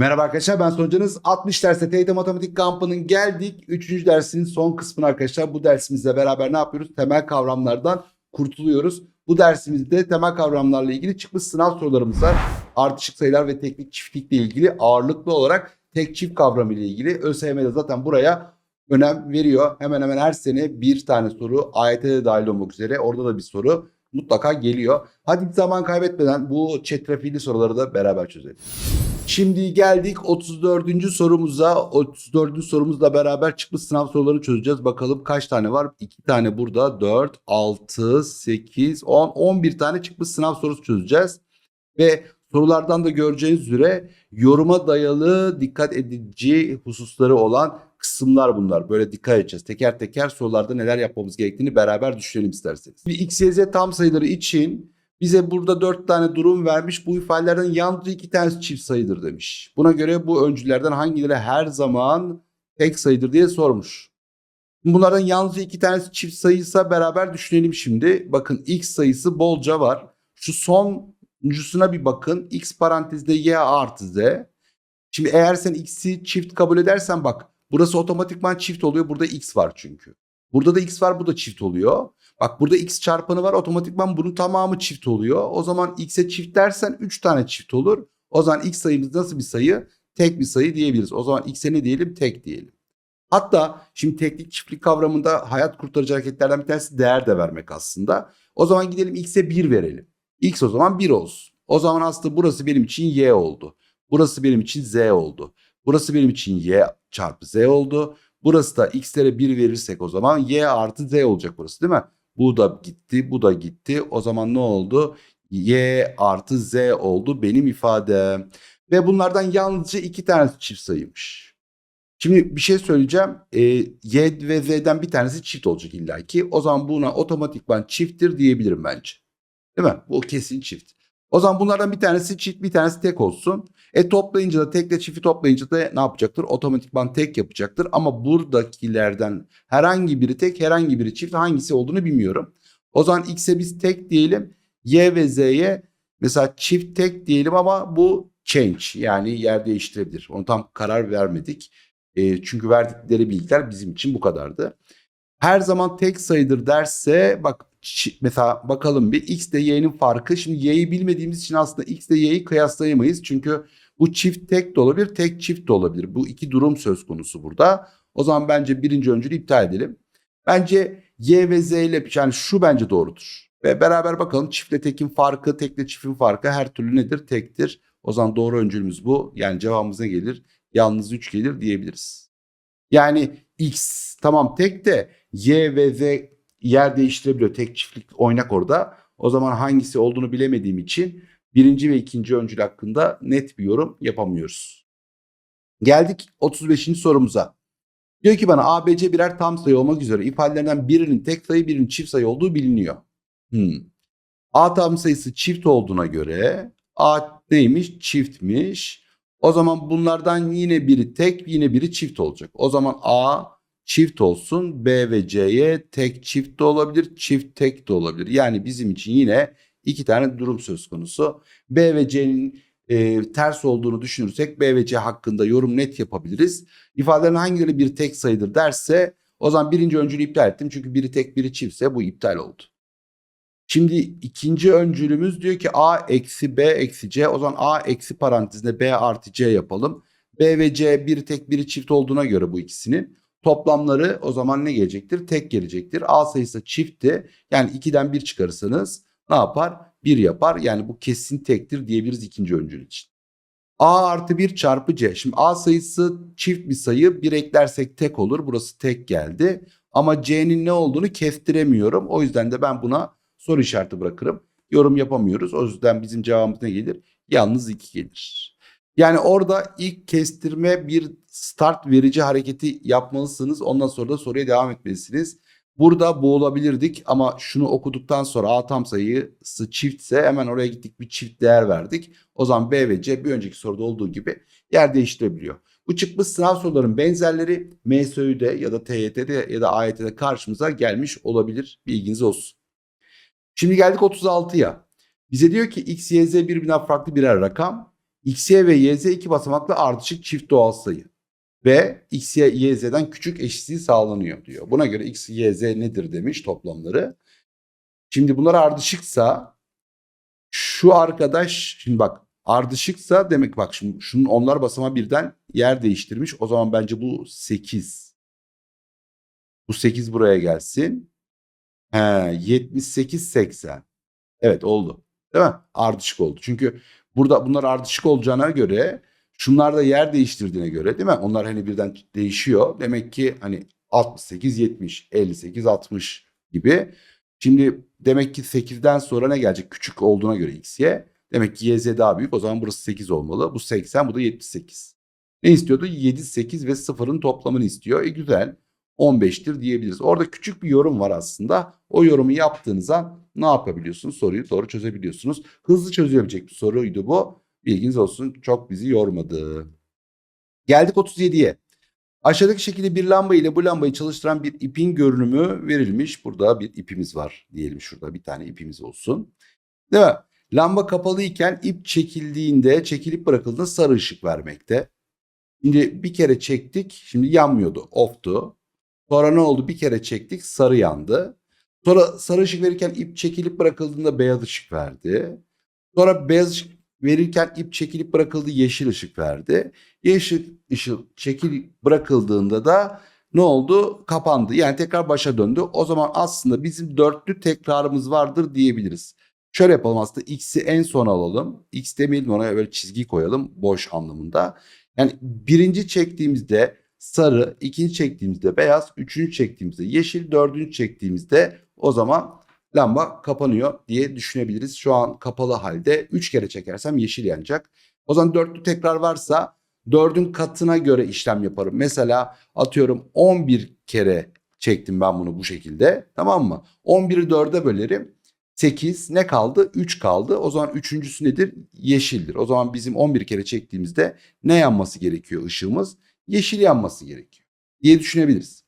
Merhaba arkadaşlar ben sonucunuz 60 derste TYT Matematik kampının geldik. 3. dersinin son kısmına arkadaşlar. Bu dersimizle beraber ne yapıyoruz? Temel kavramlardan kurtuluyoruz. Bu dersimizde temel kavramlarla ilgili çıkmış sınav sorularımız var. Ardışık sayılar ve teknik çiftlikle ilgili ağırlıklı olarak tek çift kavramı ile ilgili ÖSYM'de zaten buraya önem veriyor. Hemen hemen her sene bir tane soru AYT'de de dahil olmak üzere orada da bir soru mutlaka geliyor. Hadi zaman kaybetmeden bu çetrefilli soruları da beraber çözelim. Şimdi geldik 34. sorumuza. 34. sorumuzla beraber çıkmış sınav sorularını çözeceğiz. Bakalım kaç tane var? 2 tane burada. 4, 6, 8, 10, 11 tane çıkmış sınav sorusu çözeceğiz. Ve sorulardan da göreceğiniz üzere yoruma dayalı dikkat edici hususları olan kısımlar bunlar. Böyle dikkat edeceğiz. Teker teker sorularda neler yapmamız gerektiğini beraber düşünelim isterseniz. Bir x, y, z tam sayıları için bize burada dört tane durum vermiş. Bu ifadelerden yalnızca iki tanesi çift sayıdır demiş. Buna göre bu öncülerden hangileri her zaman tek sayıdır diye sormuş. Bunlardan yalnızca iki tanesi çift sayıysa beraber düşünelim şimdi. Bakın x sayısı bolca var. Şu sonuncusuna bir bakın. x parantezde y artı z. Şimdi eğer sen x'i çift kabul edersen bak burası otomatikman çift oluyor. Burada x var çünkü. Burada da x var bu da çift oluyor. Bak burada x çarpanı var otomatikman bunun tamamı çift oluyor. O zaman x'e çift dersen 3 tane çift olur. O zaman x sayımız nasıl bir sayı? Tek bir sayı diyebiliriz. O zaman x'e ne diyelim? Tek diyelim. Hatta şimdi teknik çiftlik kavramında hayat kurtarıcı hareketlerden bir tanesi değer de vermek aslında. O zaman gidelim x'e 1 verelim. x o zaman 1 olsun. O zaman aslında burası benim için y oldu. Burası benim için z oldu. Burası benim için y çarpı z oldu. Burası da x'lere 1 verirsek o zaman y artı z olacak burası değil mi? Bu da gitti, bu da gitti. O zaman ne oldu? Y artı Z oldu benim ifadem. Ve bunlardan yalnızca iki tanesi çift sayıymış. Şimdi bir şey söyleyeceğim. E, y ve Z'den bir tanesi çift olacak illaki. O zaman buna otomatikman çifttir diyebilirim bence. Değil mi? Bu kesin çift. O zaman bunlardan bir tanesi çift, bir tanesi tek olsun. E toplayınca da tekle çifti toplayınca da ne yapacaktır? Otomatikman tek yapacaktır. Ama buradakilerden herhangi biri tek, herhangi biri çift hangisi olduğunu bilmiyorum. O zaman x'e biz tek diyelim. Y ve z'ye mesela çift tek diyelim ama bu change yani yer değiştirebilir. Onu tam karar vermedik. E, çünkü verdikleri bilgiler bizim için bu kadardı. Her zaman tek sayıdır derse bak mesela bakalım bir x ile y'nin farkı. Şimdi y'yi bilmediğimiz için aslında x ile y'yi kıyaslayamayız. Çünkü bu çift tek de olabilir, tek çift de olabilir. Bu iki durum söz konusu burada. O zaman bence birinci öncülü iptal edelim. Bence y ve z ile yani şu bence doğrudur. Ve beraber bakalım çiftle tekin farkı, tekle çiftin farkı her türlü nedir? Tektir. O zaman doğru öncülümüz bu. Yani cevabımız ne gelir? Yalnız 3 gelir diyebiliriz. Yani x tamam tek de y ve z yer değiştirebiliyor. Tek çiftlik oynak orada. O zaman hangisi olduğunu bilemediğim için birinci ve ikinci öncül hakkında net bir yorum yapamıyoruz. Geldik 35. sorumuza. Diyor ki bana ABC birer tam sayı olmak üzere ifadelerinden birinin tek sayı birinin çift sayı olduğu biliniyor. Hmm. A tam sayısı çift olduğuna göre A neymiş? Çiftmiş. O zaman bunlardan yine biri tek yine biri çift olacak. O zaman A çift olsun. B ve C'ye tek çift de olabilir, çift tek de olabilir. Yani bizim için yine iki tane durum söz konusu. B ve C'nin e, ters olduğunu düşünürsek B ve C hakkında yorum net yapabiliriz. İfadelerin hangileri bir tek sayıdır derse o zaman birinci öncülü iptal ettim. Çünkü biri tek biri çiftse bu iptal oldu. Şimdi ikinci öncülümüz diyor ki A eksi B eksi C. O zaman A eksi parantezinde B artı C yapalım. B ve C biri tek biri çift olduğuna göre bu ikisinin toplamları o zaman ne gelecektir? Tek gelecektir. A sayısı çiftti. Yani 2'den 1 çıkarırsanız ne yapar? 1 yapar. Yani bu kesin tektir diyebiliriz ikinci öncül için. A artı 1 çarpı C. Şimdi A sayısı çift bir sayı. 1 eklersek tek olur. Burası tek geldi. Ama C'nin ne olduğunu kestiremiyorum. O yüzden de ben buna soru işareti bırakırım. Yorum yapamıyoruz. O yüzden bizim cevabımız ne gelir? Yalnız 2 gelir. Yani orada ilk kestirme bir start verici hareketi yapmalısınız. Ondan sonra da soruya devam etmelisiniz. Burada boğulabilirdik ama şunu okuduktan sonra A tam sayısı çiftse hemen oraya gittik bir çift değer verdik. O zaman B ve C bir önceki soruda olduğu gibi yer değiştirebiliyor. Bu çıkmış sınav soruların benzerleri MSÜ'de ya da TYT'de ya da AYT'de karşımıza gelmiş olabilir. Bilginiz olsun. Şimdi geldik 36'ya. Bize diyor ki x, y, z birbirinden farklı birer rakam. X, Y ve Y, Z iki basamaklı ardışık çift doğal sayı. Ve X, Y, Y, Z'den küçük eşitliği sağlanıyor diyor. Buna göre X, Y, Z nedir demiş toplamları. Şimdi bunlar ardışıksa şu arkadaş şimdi bak ardışıksa demek bak şimdi şunun onlar basamağı birden yer değiştirmiş. O zaman bence bu 8. Bu 8 buraya gelsin. He 78 80. Evet oldu. Değil mi? Ardışık oldu. Çünkü burada bunlar ardışık olacağına göre şunlar da yer değiştirdiğine göre değil mi? Onlar hani birden değişiyor. Demek ki hani 68 70 58 60 gibi. Şimdi demek ki 8'den sonra ne gelecek? Küçük olduğuna göre x, y. Demek ki y, z daha büyük. O zaman burası 8 olmalı. Bu 80, bu da 78. Ne istiyordu? 7, 8 ve 0'ın toplamını istiyor. E güzel. 15'tir diyebiliriz. Orada küçük bir yorum var aslında. O yorumu yaptığınızda ne yapabiliyorsunuz? Soruyu doğru çözebiliyorsunuz. Hızlı çözülebilecek bir soruydu bu. Bilginiz olsun. Çok bizi yormadı. Geldik 37'ye. Aşağıdaki şekilde bir lamba ile bu lambayı çalıştıran bir ipin görünümü verilmiş. Burada bir ipimiz var diyelim şurada bir tane ipimiz olsun. Değil mi? Lamba kapalı iken ip çekildiğinde, çekilip bırakıldığında sarı ışık vermekte. Şimdi bir kere çektik, şimdi yanmıyordu, off'tu. Sonra ne oldu? Bir kere çektik, sarı yandı. Sonra sarı ışık verirken ip çekilip bırakıldığında beyaz ışık verdi. Sonra beyaz ışık verirken ip çekilip bırakıldı yeşil ışık verdi. Yeşil ışık çekilip bırakıldığında da ne oldu? Kapandı. Yani tekrar başa döndü. O zaman aslında bizim dörtlü tekrarımız vardır diyebiliriz. Şöyle yapalım aslında x'i en son alalım. X demeyelim ona böyle çizgi koyalım boş anlamında. Yani birinci çektiğimizde sarı, ikinci çektiğimizde beyaz, üçüncü çektiğimizde yeşil, dördüncü çektiğimizde o zaman lamba kapanıyor diye düşünebiliriz. Şu an kapalı halde 3 kere çekersem yeşil yanacak. O zaman dörtlü tekrar varsa dördün katına göre işlem yaparım. Mesela atıyorum 11 kere çektim ben bunu bu şekilde tamam mı? 11'i 4'e bölerim. 8 ne kaldı? 3 kaldı. O zaman üçüncüsü nedir? Yeşildir. O zaman bizim 11 kere çektiğimizde ne yanması gerekiyor ışığımız? Yeşil yanması gerekiyor diye düşünebiliriz.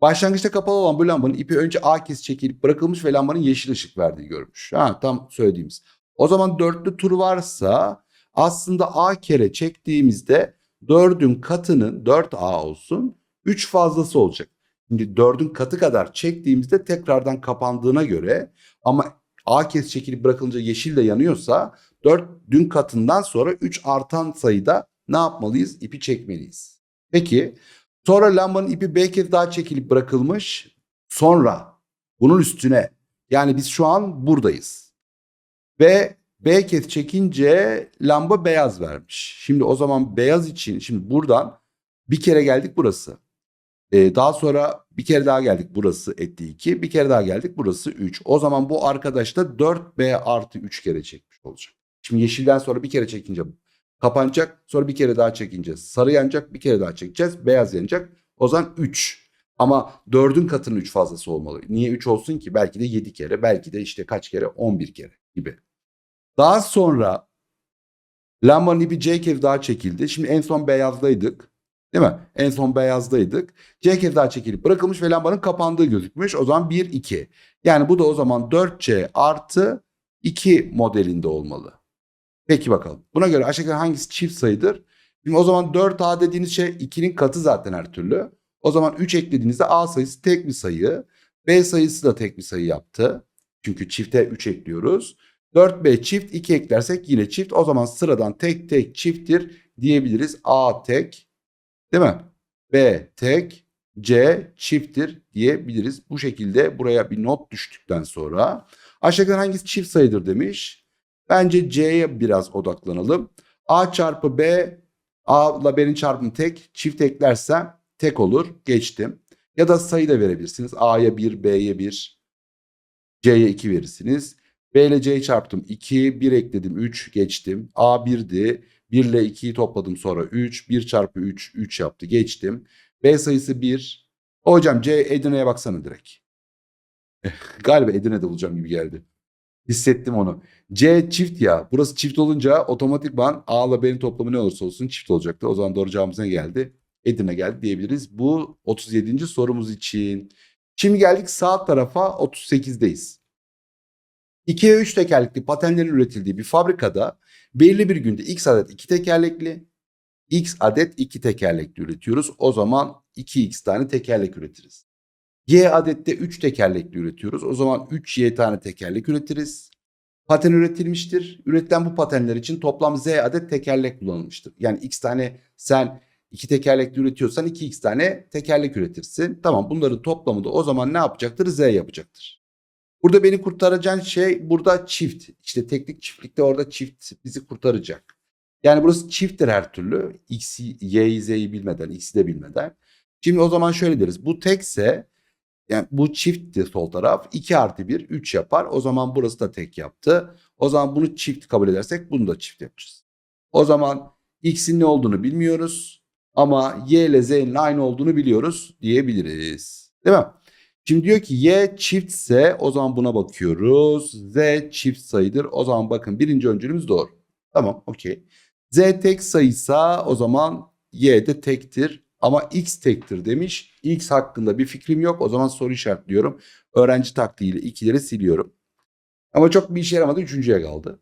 Başlangıçta kapalı olan bu lambanın ipi önce A kez çekilip bırakılmış ve lambanın yeşil ışık verdiği görmüş. Ha, tam söylediğimiz. O zaman dörtlü tur varsa aslında A kere çektiğimizde dördün katının 4A olsun 3 fazlası olacak. Şimdi dördün katı kadar çektiğimizde tekrardan kapandığına göre ama A kez çekilip bırakılınca yeşil de yanıyorsa 4 dün katından sonra 3 artan sayıda ne yapmalıyız? İpi çekmeliyiz. Peki sonra lambanın ipi B kez daha çekilip bırakılmış. Sonra bunun üstüne yani biz şu an buradayız. Ve B kez çekince lamba beyaz vermiş. Şimdi o zaman beyaz için şimdi buradan bir kere geldik burası. Ee, daha sonra bir kere daha geldik burası etti 2. Bir kere daha geldik burası 3. O zaman bu arkadaş da 4B artı 3 kere çekmiş olacak. Şimdi yeşilden sonra bir kere çekince kapanacak. Sonra bir kere daha çekince sarı yanacak. Bir kere daha çekeceğiz. Beyaz yanacak. O zaman 3. Ama 4'ün katının 3 fazlası olmalı. Niye 3 olsun ki? Belki de 7 kere. Belki de işte kaç kere? 11 kere gibi. Daha sonra lambanın ipi C kez daha çekildi. Şimdi en son beyazdaydık. Değil mi? En son beyazdaydık. C daha çekilip bırakılmış ve lambanın kapandığı gözükmüş. O zaman 1, 2. Yani bu da o zaman 4C artı 2 modelinde olmalı. Peki bakalım. Buna göre aşağıdaki hangisi çift sayıdır? Şimdi o zaman 4A dediğiniz şey 2'nin katı zaten her türlü. O zaman 3 eklediğinizde A sayısı tek bir sayı. B sayısı da tek bir sayı yaptı. Çünkü çifte 3 ekliyoruz. 4B çift 2 eklersek yine çift. O zaman sıradan tek tek çifttir diyebiliriz. A tek değil mi? B tek C çifttir diyebiliriz. Bu şekilde buraya bir not düştükten sonra aşağıdan hangisi çift sayıdır demiş. Bence C'ye biraz odaklanalım. A çarpı B A ile B'nin çarpımı tek. Çift eklersem tek olur. Geçtim. Ya da sayı da verebilirsiniz. A'ya 1, B'ye 1, C'ye 2 verirsiniz. B ile C'yi çarptım 2, 1 ekledim 3 geçtim. A 1'di. 1 ile 2'yi topladım sonra 3. 1 çarpı 3, 3 yaptı geçtim. B sayısı 1. Hocam C Edirne'ye baksana direkt. Galiba Edirne'de bulacağım gibi geldi. Hissettim onu. C çift ya. Burası çift olunca otomatikman A ile B'nin toplamı ne olursa olsun çift olacaktı. O zaman doğru cevabımız ne geldi? Edirne geldi diyebiliriz. Bu 37. sorumuz için. Şimdi geldik sağ tarafa 38'deyiz. 2 ve 3 tekerlekli patenlerin üretildiği bir fabrikada belirli bir günde x adet 2 tekerlekli, x adet 2 tekerlekli üretiyoruz. O zaman 2x tane tekerlek üretiriz. Y adette 3 tekerlekli üretiyoruz. O zaman 3y tane tekerlek üretiriz. Paten üretilmiştir. Üretilen bu patenler için toplam z adet tekerlek kullanılmıştır. Yani x tane sen 2 tekerlekli üretiyorsan 2x tane tekerlek üretirsin. Tamam bunların toplamı da o zaman ne yapacaktır? Z yapacaktır. Burada beni kurtaracağın şey burada çift. İşte teknik çiftlikte orada çift bizi kurtaracak. Yani burası çifttir her türlü. X'i, Y'yi, Z'yi bilmeden, X'i de bilmeden. Şimdi o zaman şöyle deriz. Bu tekse yani bu çiftti sol taraf. 2 artı 1 3 yapar. O zaman burası da tek yaptı. O zaman bunu çift kabul edersek bunu da çift yapacağız. O zaman X'in ne olduğunu bilmiyoruz. Ama Y ile Z'nin aynı olduğunu biliyoruz diyebiliriz. Değil mi? Şimdi diyor ki Y çiftse o zaman buna bakıyoruz. Z çift sayıdır. O zaman bakın birinci öncülümüz doğru. Tamam okey. Z tek sayıysa o zaman Y de tektir. Ama X tektir demiş. X hakkında bir fikrim yok. O zaman soru işaretliyorum. Öğrenci taktiğiyle ikileri siliyorum. Ama çok bir işe yaramadı. Üçüncüye kaldı.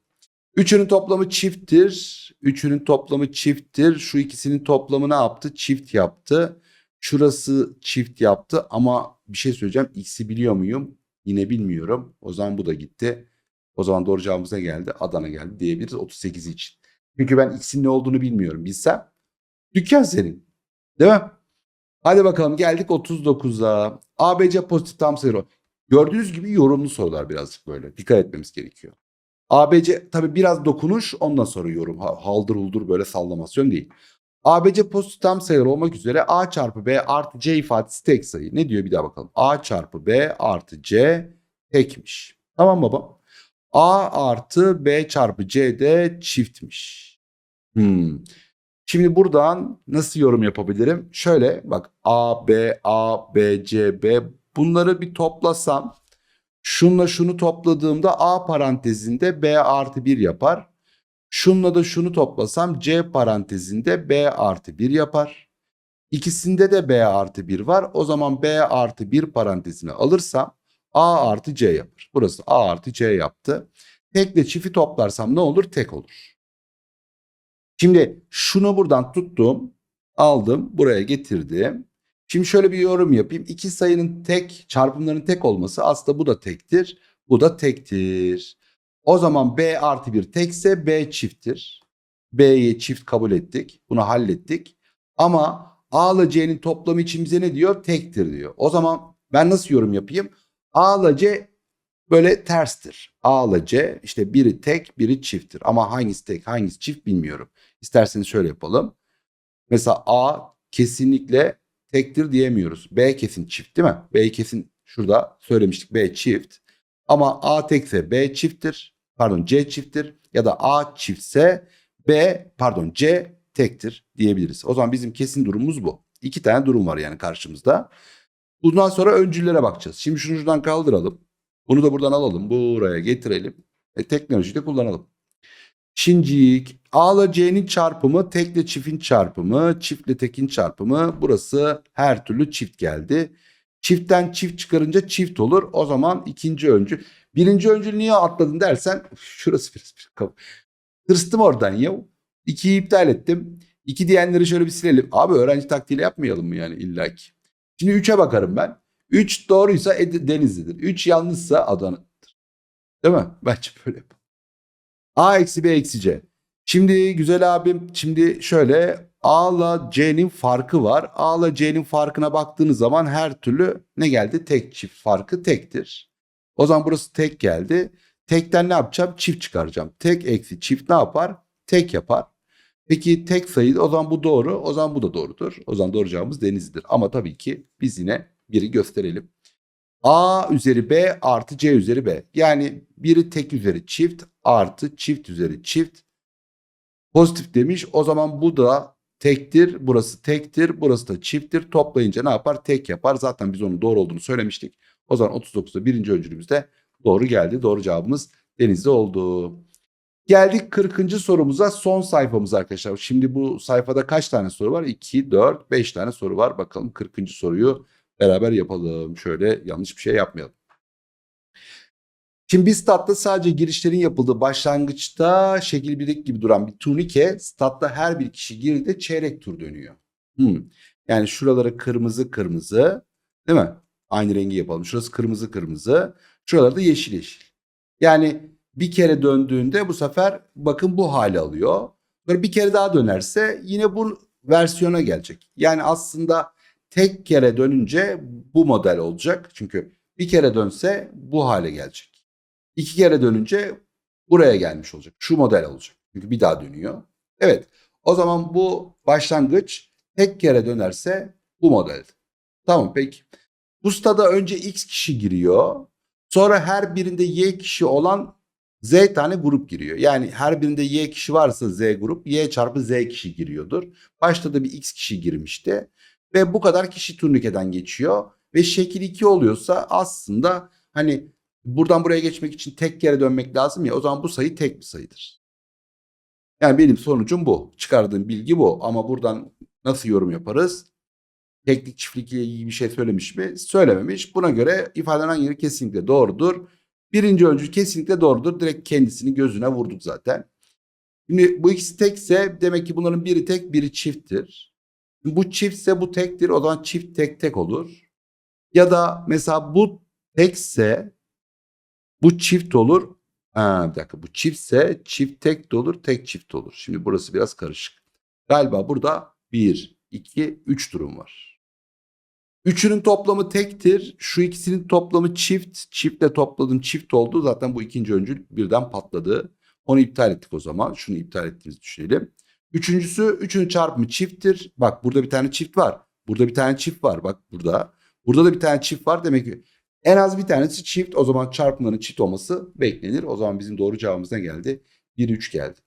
Üçünün toplamı çifttir. Üçünün toplamı çifttir. Şu ikisinin toplamı ne yaptı? Çift yaptı. Şurası çift yaptı ama bir şey söyleyeceğim. X'i biliyor muyum? Yine bilmiyorum. O zaman bu da gitti. O zaman doğru cevabımız ne geldi? Adana geldi diyebiliriz 38 için. Çünkü ben X'in ne olduğunu bilmiyorum. Bilsem dükkan senin. Değil mi? Hadi bakalım geldik 39'a. ABC pozitif tam sayı. Gördüğünüz gibi yorumlu sorular birazcık böyle. Dikkat etmemiz gerekiyor. ABC tabii biraz dokunuş ondan sonra yorum. Ha- Haldır huldur böyle sallamasyon değil. ABC pozitif tam sayılar olmak üzere A çarpı B artı C ifadesi tek sayı. Ne diyor bir daha bakalım. A çarpı B artı C tekmiş. Tamam baba. A artı B çarpı C de çiftmiş. Hmm. Şimdi buradan nasıl yorum yapabilirim? Şöyle bak A, B, A, B, C, B bunları bir toplasam şunla şunu topladığımda A parantezinde B artı 1 yapar. Şunla da şunu toplasam C parantezinde B artı 1 yapar. İkisinde de B artı 1 var. O zaman B artı 1 parantezine alırsam A artı C yapar. Burası A artı C yaptı. Tekle çift'i toplarsam ne olur? Tek olur. Şimdi şunu buradan tuttum, aldım, buraya getirdim. Şimdi şöyle bir yorum yapayım. İki sayının tek, çarpımların tek olması aslında bu da tektir, bu da tektir. O zaman B artı 1 tekse B çifttir. B'yi çift kabul ettik. Bunu hallettik. Ama A ile C'nin toplamı için bize ne diyor? Tektir diyor. O zaman ben nasıl yorum yapayım? A ile C böyle terstir. A ile C işte biri tek biri çifttir. Ama hangisi tek hangisi çift bilmiyorum. İsterseniz şöyle yapalım. Mesela A kesinlikle tektir diyemiyoruz. B kesin çift değil mi? B kesin şurada söylemiştik B çift. Ama A tekse B çifttir. Pardon C çifttir. Ya da A çiftse B pardon C tektir diyebiliriz. O zaman bizim kesin durumumuz bu. İki tane durum var yani karşımızda. Bundan sonra öncüllere bakacağız. Şimdi şunu şuradan kaldıralım. Bunu da buradan alalım. Buraya getirelim. E, teknolojiyi de kullanalım. Şincik. A ile C'nin çarpımı tekle çiftin çarpımı, çiftle tekin çarpımı. Burası her türlü çift geldi. Çiftten çift çıkarınca çift olur. O zaman ikinci öncü. Birinci öncül niye atladın dersen şurası biraz bir kaf- Tırstım oradan ya. İkiyi iptal ettim. İki diyenleri şöyle bir silelim. Abi öğrenci taktiğiyle yapmayalım mı yani illaki? Şimdi 3'e bakarım ben. 3 doğruysa Ed- Denizli'dir. 3 yanlışsa Adana'dır. Değil mi? Bence böyle. A eksi B eksi C. Şimdi güzel abim şimdi şöyle A ile C'nin farkı var. A ile C'nin farkına baktığınız zaman her türlü ne geldi? Tek çift farkı tektir. O zaman burası tek geldi. Tekten ne yapacağım? Çift çıkaracağım. Tek eksi çift ne yapar? Tek yapar. Peki tek sayı o zaman bu doğru. O zaman bu da doğrudur. O zaman doğru cevabımız Denizli'dir. Ama tabii ki biz yine biri gösterelim. A üzeri B artı C üzeri B. Yani biri tek üzeri çift artı çift üzeri çift. Pozitif demiş. O zaman bu da tektir. Burası tektir. Burası da çifttir. Toplayınca ne yapar? Tek yapar. Zaten biz onun doğru olduğunu söylemiştik. O zaman 39'da birinci öncülümüzde doğru geldi. Doğru cevabımız Denizli oldu. Geldik 40. sorumuza son sayfamız arkadaşlar. Şimdi bu sayfada kaç tane soru var? 2, 4, 5 tane soru var. Bakalım 40. soruyu beraber yapalım. Şöyle yanlış bir şey yapmayalım. Şimdi bir statta sadece girişlerin yapıldığı başlangıçta şekil birlik gibi duran bir turnike statta her bir kişi girdiğinde çeyrek tur dönüyor. Hmm. Yani şuraları kırmızı kırmızı değil mi? Aynı rengi yapalım. Şurası kırmızı kırmızı. Şuraları da yeşil yeşil. Yani bir kere döndüğünde bu sefer bakın bu hale alıyor. Böyle bir kere daha dönerse yine bu versiyona gelecek. Yani aslında tek kere dönünce bu model olacak. Çünkü bir kere dönse bu hale gelecek. İki kere dönünce buraya gelmiş olacak. Şu model olacak. Çünkü bir daha dönüyor. Evet. O zaman bu başlangıç tek kere dönerse bu model. Tamam peki. Bu stada önce X kişi giriyor. Sonra her birinde Y kişi olan Z tane grup giriyor. Yani her birinde Y kişi varsa Z grup Y çarpı Z kişi giriyordur. Başta da bir X kişi girmişti. Ve bu kadar kişi turnikeden geçiyor. Ve şekil 2 oluyorsa aslında hani buradan buraya geçmek için tek kere dönmek lazım ya o zaman bu sayı tek bir sayıdır. Yani benim sonucum bu. Çıkardığım bilgi bu. Ama buradan nasıl yorum yaparız? Teklik çiftlik ile ilgili bir şey söylemiş mi? Söylememiş. Buna göre ifadelerin yeri kesinlikle doğrudur. Birinci öncül kesinlikle doğrudur. Direkt kendisini gözüne vurduk zaten. Şimdi bu ikisi tekse demek ki bunların biri tek biri çifttir. Bu çiftse bu tektir o zaman çift tek tek olur. Ya da mesela bu tekse bu çift olur. Ha, bir dakika bu çiftse çift tek de olur tek çift olur. Şimdi burası biraz karışık. Galiba burada 1, 2, 3 durum var. Üçünün toplamı tektir. Şu ikisinin toplamı çift. Çiftle topladım çift oldu. Zaten bu ikinci öncül birden patladı. Onu iptal ettik o zaman. Şunu iptal ettiğimizi düşünelim. Üçüncüsü üçünün çarpımı çifttir. Bak burada bir tane çift var. Burada bir tane çift var. Bak burada. Burada da bir tane çift var. Demek ki en az bir tanesi çift. O zaman çarpımların çift olması beklenir. O zaman bizim doğru cevabımız ne geldi? 1 3 geldi.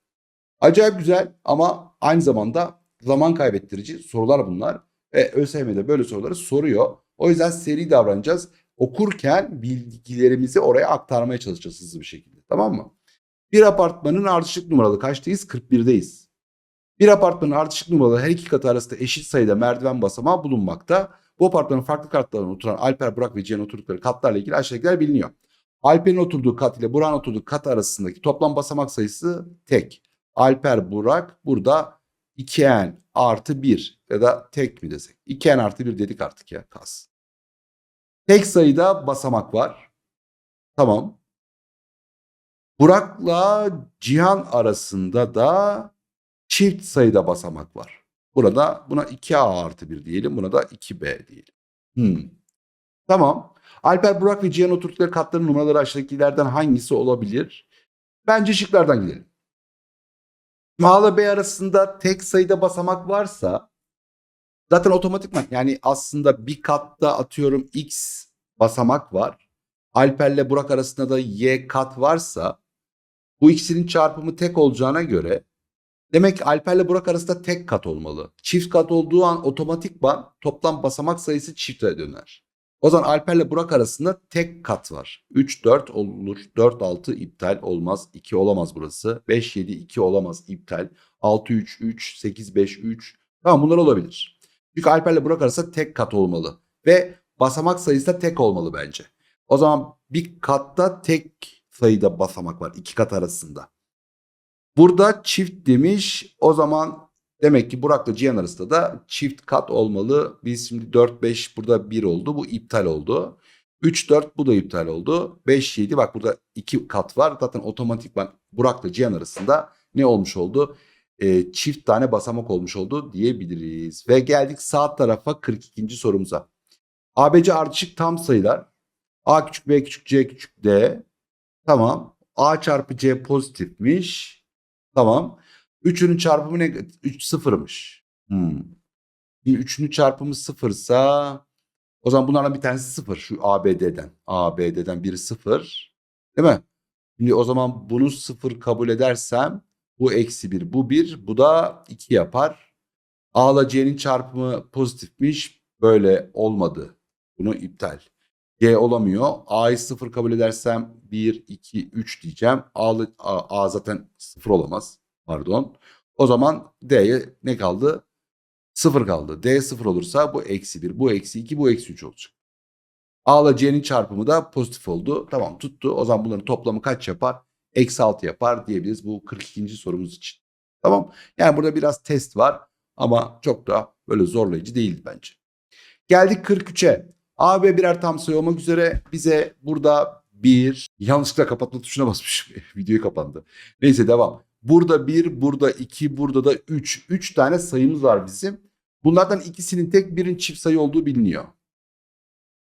Acayip güzel ama aynı zamanda zaman kaybettirici sorular bunlar. Ve ÖSYM'de böyle soruları soruyor. O yüzden seri davranacağız. Okurken bilgilerimizi oraya aktarmaya çalışacağız hızlı bir şekilde. Tamam mı? Bir apartmanın ardışık numaralı kaçtayız? 41'deyiz. Bir apartmanın ardışık numaralı her iki katı arasında eşit sayıda merdiven basamağı bulunmakta. Bu apartmanın farklı katlarına oturan Alper, Burak ve Cihan oturdukları katlarla ilgili aşağıdakiler biliniyor. Alper'in oturduğu kat ile Burak'ın oturduğu kat arasındaki toplam basamak sayısı tek. Alper, Burak burada 2n artı 1 ya da tek mi desek? 2n artı 1 dedik artık ya kas. Tek sayıda basamak var. Tamam. Burak'la Cihan arasında da çift sayıda basamak var. Burada buna 2a artı 1 diyelim. Buna da 2b diyelim. Hmm. Tamam. Alper, Burak ve Cihan oturdukları katların numaraları aşağıdakilerden hangisi olabilir? Bence şıklardan gidelim. A ile B arasında tek sayıda basamak varsa zaten otomatikman yani aslında bir katta atıyorum X basamak var. Alper'le Burak arasında da Y kat varsa bu ikisinin çarpımı tek olacağına göre demek Alper'le Burak arasında tek kat olmalı. Çift kat olduğu an otomatikman toplam basamak sayısı çifte döner. O zaman Alper'le Burak arasında tek kat var. 3 4 olur. 4 6 iptal olmaz. 2 olamaz burası. 5 7 2 olamaz iptal. 6 3 3 8 5 3. Tamam bunlar olabilir. Çünkü Alper'le Burak arasında tek kat olmalı ve basamak sayısı da tek olmalı bence. O zaman bir katta tek sayıda basamak var iki kat arasında. Burada çift demiş. O zaman Demek ki Burak'la Cihan arasında da çift kat olmalı. Biz şimdi 4-5 burada 1 oldu. Bu iptal oldu. 3-4 bu da iptal oldu. 5-7 bak burada 2 kat var. Zaten otomatikman Burak'la Cihan arasında ne olmuş oldu? Ee, çift tane basamak olmuş oldu diyebiliriz. Ve geldik sağ tarafa 42. sorumuza. ABC ardışık tam sayılar. A küçük B küçük C küçük D. Tamam. A çarpı C pozitifmiş. Tamam. Üçünün çarpımı ne? 3 sıfırmış. Hmm. Şimdi üçünün çarpımı sıfırsa o zaman bunlardan bir tanesi sıfır. Şu ABD'den. ABD'den biri sıfır. Değil mi? Şimdi o zaman bunu sıfır kabul edersem bu eksi bir. Bu bir. Bu da iki yapar. A ile C'nin çarpımı pozitifmiş. Böyle olmadı. Bunu iptal. C olamıyor. A'yı sıfır kabul edersem 1, 2, 3 diyeceğim. A, A, A zaten sıfır olamaz. Pardon. O zaman D'ye ne kaldı? Sıfır kaldı. D sıfır olursa bu eksi bir, bu eksi iki, bu eksi üç olacak. A ile C'nin çarpımı da pozitif oldu. Tamam tuttu. O zaman bunların toplamı kaç yapar? Eksi 6 yapar diyebiliriz bu 42. sorumuz için. Tamam. Yani burada biraz test var ama çok da böyle zorlayıcı değildi bence. Geldik 43'e. A, B birer tam sayı olmak üzere bize burada bir yanlışlıkla kapatma tuşuna basmış. Videoyu kapandı. Neyse devam. Burada bir, burada iki, burada da üç. Üç tane sayımız var bizim. Bunlardan ikisinin tek birin çift sayı olduğu biliniyor.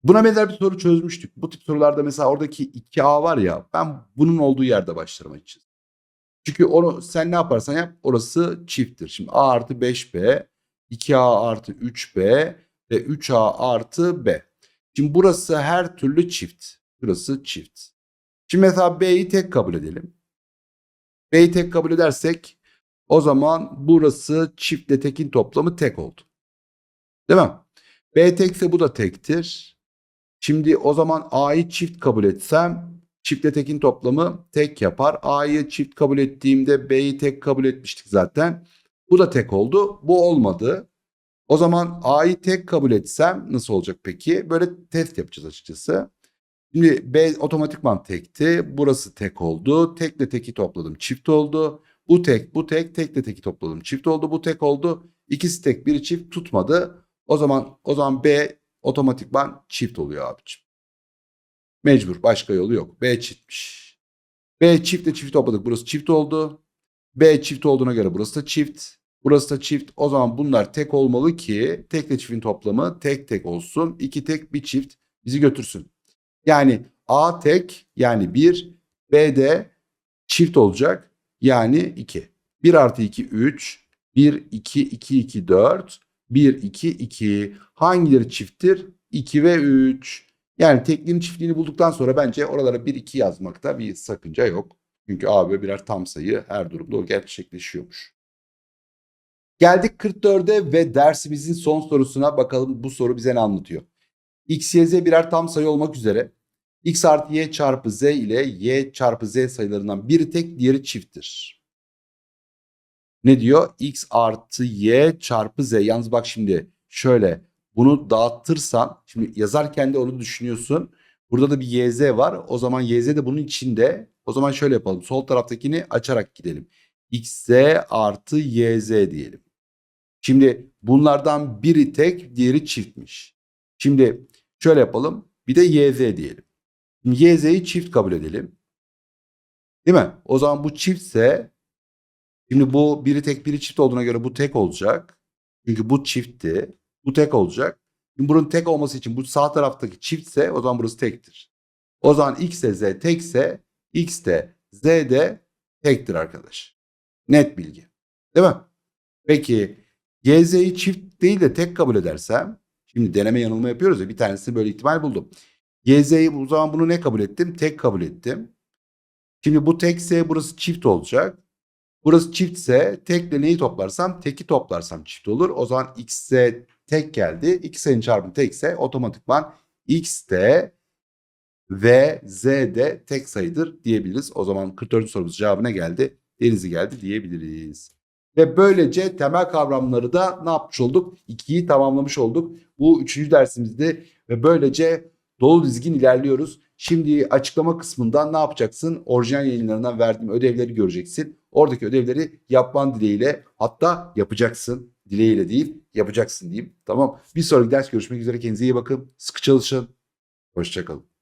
Buna benzer bir soru çözmüştük. Bu tip sorularda mesela oradaki 2A var ya ben bunun olduğu yerde başlarım açıkçası. Çünkü onu sen ne yaparsan yap orası çifttir. Şimdi A artı 5B, 2A artı 3B ve 3A artı B. Şimdi burası her türlü çift. Burası çift. Şimdi mesela B'yi tek kabul edelim. B'yi tek kabul edersek o zaman burası çiftle tekin toplamı tek oldu. Değil mi? B tekse bu da tektir. Şimdi o zaman A'yı çift kabul etsem çiftle tekin toplamı tek yapar. A'yı çift kabul ettiğimde B'yi tek kabul etmiştik zaten. Bu da tek oldu. Bu olmadı. O zaman A'yı tek kabul etsem nasıl olacak peki? Böyle test yapacağız açıkçası. Şimdi B otomatikman tekti. Burası tek oldu. Tekle teki topladım. Çift oldu. Bu tek, bu tek, tekle teki topladım. Çift oldu. Bu tek oldu. İkisi tek, biri çift tutmadı. O zaman o zaman B otomatikman çift oluyor abicim. Mecbur. Başka yolu yok. B çiftmiş. B çiftle çift topladık. Burası çift oldu. B çift olduğuna göre burası da çift. Burası da çift. O zaman bunlar tek olmalı ki tekle çiftin toplamı tek tek olsun. İki tek bir çift bizi götürsün. Yani A tek yani 1 B de çift olacak yani 2. 1 artı 2 3 1 2 2 2 4 1 2 2 hangileri çifttir? 2 ve 3. Yani tekliğin çiftliğini bulduktan sonra bence oralara 1 2 yazmakta bir sakınca yok. Çünkü A ve birer tam sayı her durumda o gerçekleşiyormuş. Geldik 44'e ve dersimizin son sorusuna bakalım bu soru bize ne anlatıyor. X, Y, Z birer tam sayı olmak üzere x artı y çarpı z ile y çarpı z sayılarından biri tek diğeri çifttir. Ne diyor? x artı y çarpı z. Yalnız bak şimdi şöyle bunu dağıtırsan şimdi yazarken de onu düşünüyorsun. Burada da bir yz var. O zaman yz de bunun içinde. O zaman şöyle yapalım. Sol taraftakini açarak gidelim. xz artı yz diyelim. Şimdi bunlardan biri tek diğeri çiftmiş. Şimdi şöyle yapalım. Bir de yz diyelim. Şimdi YZ'yi çift kabul edelim. Değil mi? O zaman bu çiftse şimdi bu biri tek biri çift olduğuna göre bu tek olacak. Çünkü bu çiftti. Bu tek olacak. Şimdi bunun tek olması için bu sağ taraftaki çiftse o zaman burası tektir. O zaman X de Z tekse X de Z de tektir arkadaş. Net bilgi. Değil mi? Peki YZ'yi çift değil de tek kabul edersem şimdi deneme yanılma yapıyoruz ya bir tanesini böyle ihtimal buldum. YZ'yi o zaman bunu ne kabul ettim? Tek kabul ettim. Şimdi bu tekse burası çift olacak. Burası çiftse tekle neyi toplarsam teki toplarsam çift olur. O zaman x'e tek geldi. Sayının çarpımı tekse otomatikman x de ve z de tek sayıdır diyebiliriz. O zaman 44. sorumuz cevabına geldi. Denizi geldi diyebiliriz. Ve böylece temel kavramları da ne yapmış olduk? 2'yi tamamlamış olduk. Bu üçüncü dersimizde ve böylece dolu dizgin ilerliyoruz. Şimdi açıklama kısmından ne yapacaksın? Orijinal yayınlarından verdiğim ödevleri göreceksin. Oradaki ödevleri yapman dileğiyle hatta yapacaksın. Dileğiyle değil yapacaksın diyeyim. Tamam. Bir sonraki ders görüşmek üzere. Kendinize iyi bakın. Sıkı çalışın. Hoşçakalın.